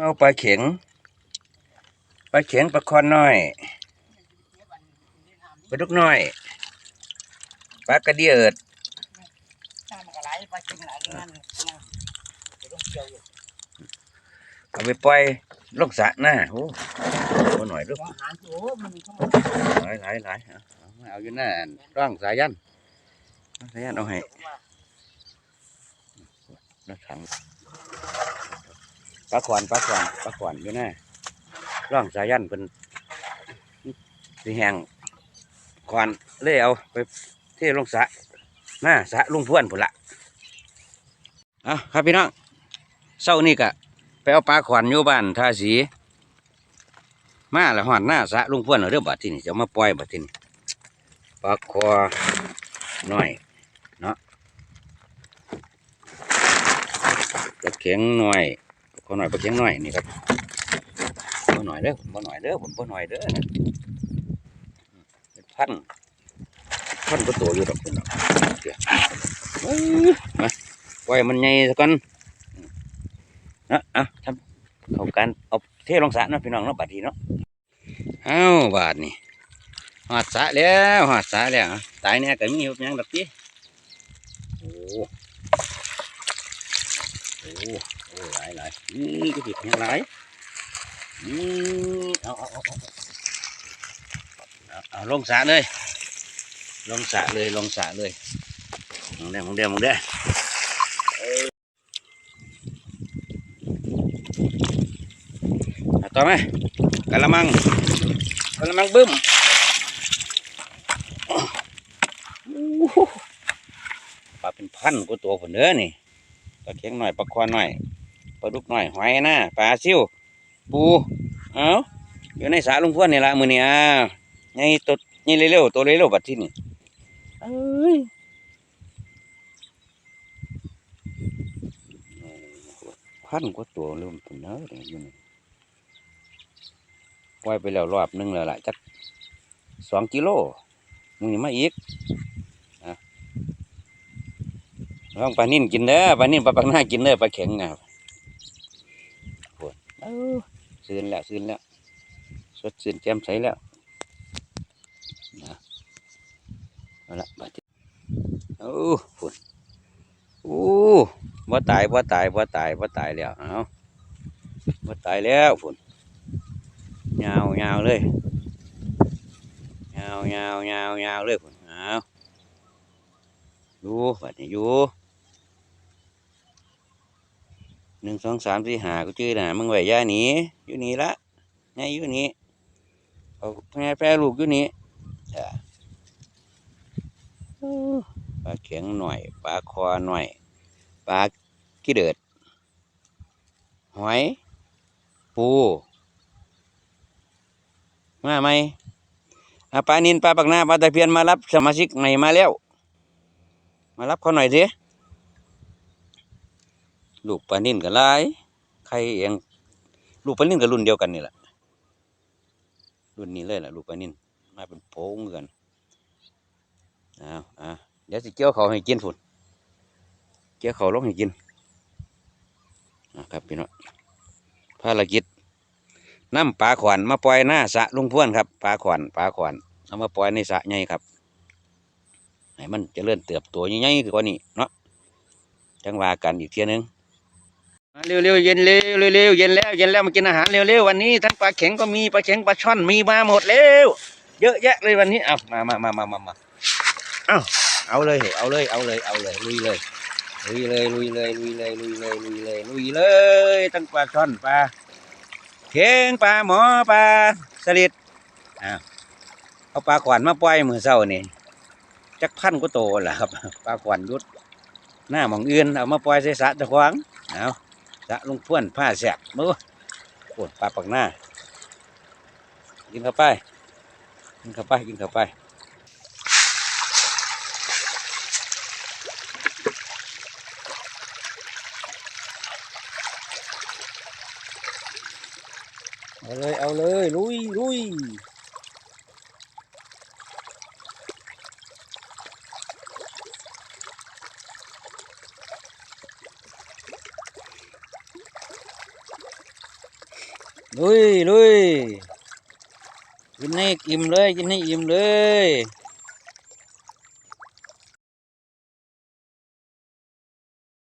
มาเอาปลาเข็ง ปลาเข็งปลาคอนน้อย ปลาดุกน้อย ปลากระเดียดน้ำมันก็ไหลไปกินไหลที่นั่นเดี๋ยวต้องเอาไปปล่อยลงสระนะโอ้โหหน่อยลูกหลายหลายหลายเอาอยู่หน้าร่องสายันสายันเอาให้รถถัง ปลาขวานปลาขวานปลาขวานอยู่หน้าร่องสายันเป็นสีแหงขวานเลยเอาไปเทลงสะน้าสะลุงพวนผุละเอาครับพี่น้องเศร้านี่กะไปเอาปลาขวานอยู่บ้านทาสีมาล้วหอดหน้าสะลุงพวนเอเรื่องบัดที่นี่จะมาปล่อยบัดที่นี่ปลาคอน้อยเนาะปลาเข็งหน้อย ปลาคอน้อยปลาเข็งน้อยนี่ครับบ่หน่อยเด้อผมบ่หน่อยเด้อผมบ่หน่อยเด้อนะเป็นพันพันก็ตัวอยู่ดอกคุณเนาะเดี๋ยวมาปล่อยมันใหญ่สักกันนะอะทำเข้ากันเอาเทลงสระนะพี่น้องเนาะบัดนี้เนาะเอ้าบาทนี่หอดสะแล้วหอดสะแล้วตายเนี่ยก็มีอยู่ยังดอกจีโอ้โอ้โอ้หลายหลายนี่ก็ติดยังหลายนี่เอาเอาเอาเอาเอาเอาลงสระเลย ลงสระเลยลงสระเลยมองได้มองได้มองได้ต่อไหมกะละมังกระมังบึ้มปลาเป็นพันกว่าตัวผนเด้อนี่ปลาเข็งหน่อยปลาควานหน่อย ปลาดุกหน่อยหอยนะปลาซิวปูเอาอยู่ในสระลุงพวนนี่ละมือนี่อะไงตัวนี่เร็วๆตัวเร็วๆบัดที่นี่เอ้ยพันกว่าตัวเริ่มผนเด้อนี่อยู่นี่ปล่อยไปแล้วรอบหนึงแล้วล่ะจักสองกิโลมึงนี่มาอีกนะลองปลานิ่นกินเด้อปลานิ่นปลาปักหน้ากินเด้อปลาแข็งนะครับโอ้ยเอ้า ซื่นแล้วซื่นแล้ว สดซื่นแจ่มใสแล้วนะเอาละบาดนี้โอ้ฝุ่นโอ้บ่ตายบ่ตายบ่ตายบ่ตายแล้วเอาบ่ตายแล้วฝุ่นยาวยาวเลยยาวยาวยาวยาวเลยพุ่นเอาอยู่บัดนี้อยู่ หนึ่งสองสามสี่หาก็ชื่อน่ะมึงไหวย่าหนีอยู่นี่ละไงอยู่นี่เอาแม่แปรลูกอยู่นี่จ้ปลาเข็งหน่อยปลาคอหน่อยปลาขี้เดือดหอย ปู มาไหมอาปลานินปลาปักหน้าปลาตะเพียนมารับสมาชิกใหม่มาแล้ว มารับเขาหน่อยสิ ลูกปลานิ่นกับลายใครเองลูกปลานิ่นกับรุ่นเดียวกันนี่แหละรุ่นนี้เลยแหละลูกปลานิ่นมาเป็นโพงกันเอาอะเดี๋ยวสิเกี่ยวเขาให้กินฝุ่นเกี่ยวเขาลงให้กินนะครับพี่น้องภารกิจน้ำปลาขวานมาปล่อยหน้าสะลุงพ่วนครับปลาขวานปลาขวานเอามาปล่อยในสะใหญ่ครับให้มันจะเลื่อนเติบโตใหญ่ๆคือกว่านี้เนาะจังว่ากันอีกเทียนึง มาเร็วๆเย็นเร็วเร็วเย็นแล้วเย็นแล้วมากินอาหารเร็วๆวันนี้ทั้งปลาเข็งก็มีปลาเข็งปลาช่อนมีมาหมดเร็วเยอะแยะเลยวันนี้เอามามามามามามาเอาเอาเลยเอาเลยเอาเลยเอาเลยลุยเลยลุยเลยลุยเลยลุยเลยลุยเลยลุยเลยลุยเลยทั้งปลาช่อนปลาเข่งปลาหมอปลาสลิดอ้าวเอาปลาขวานมาปล่อยมือเศร้านี่จักพันก็โตแหละครับปลาขวานยุดหน้ามองเอื่นเอามาปล่อยใส่สะตะควางเอา สะลุงพ่วนผ้าแสบมือปวดปลาปักหน้า กินเข้าไป กินเข้าไป กินเข้าไปเอาเลย เอาเลย ลุยลุย ลุยลุยกินให้อิ่มเลย กินให้อิ่มเลย